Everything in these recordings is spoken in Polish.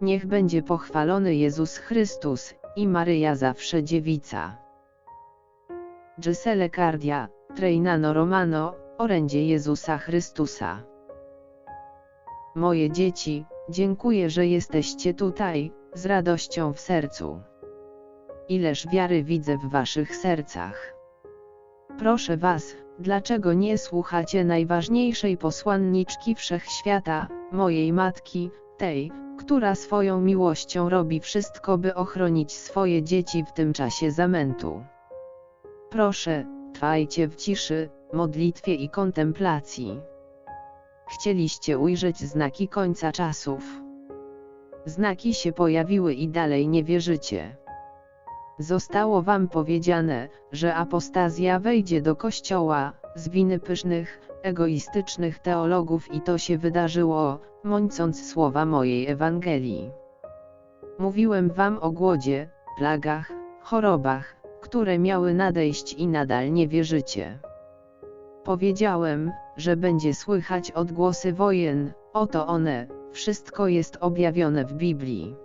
Niech będzie pochwalony Jezus Chrystus i Maryja zawsze dziewica. Gisele Cardia, Treinano Romano, orędzie Jezusa Chrystusa. Moje dzieci, dziękuję, że jesteście tutaj, z radością w sercu. Ileż wiary widzę w waszych sercach. Proszę was, dlaczego nie słuchacie najważniejszej posłanniczki wszechświata, mojej matki, tej, która swoją miłością robi wszystko, by ochronić swoje dzieci w tym czasie zamętu. Proszę, trwajcie w ciszy, modlitwie i kontemplacji. Chcieliście ujrzeć znaki końca czasów. Znaki się pojawiły i dalej nie wierzycie. Zostało wam powiedziane, że apostazja wejdzie do kościoła, z winy pysznych, egoistycznych teologów i to się wydarzyło, mącąc słowa mojej Ewangelii. Mówiłem wam o głodzie, plagach, chorobach, które miały nadejść i nadal nie wierzycie. Powiedziałem, że będzie słychać odgłosy wojen, oto one, wszystko jest objawione w Biblii.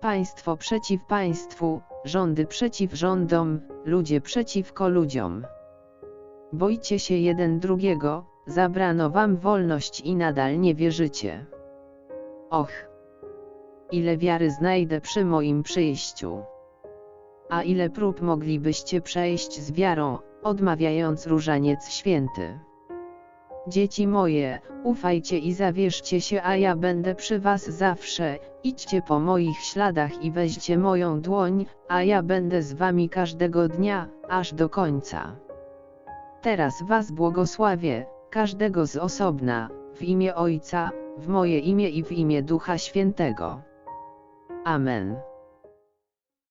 Państwo przeciw państwu, rządy przeciw rządom, ludzie przeciwko ludziom. Boicie się jeden drugiego, zabrano wam wolność i nadal nie wierzycie. Och! Ile wiary znajdę przy moim przyjściu. A ile prób moglibyście przejść z wiarą, odmawiając różaniec święty. Dzieci moje, ufajcie i zawierzcie się, a ja będę przy was zawsze, idźcie po moich śladach i weźcie moją dłoń, a ja będę z wami każdego dnia, aż do końca. Teraz was błogosławię, każdego z osobna, w imię Ojca, w moje imię i w imię Ducha Świętego. Amen.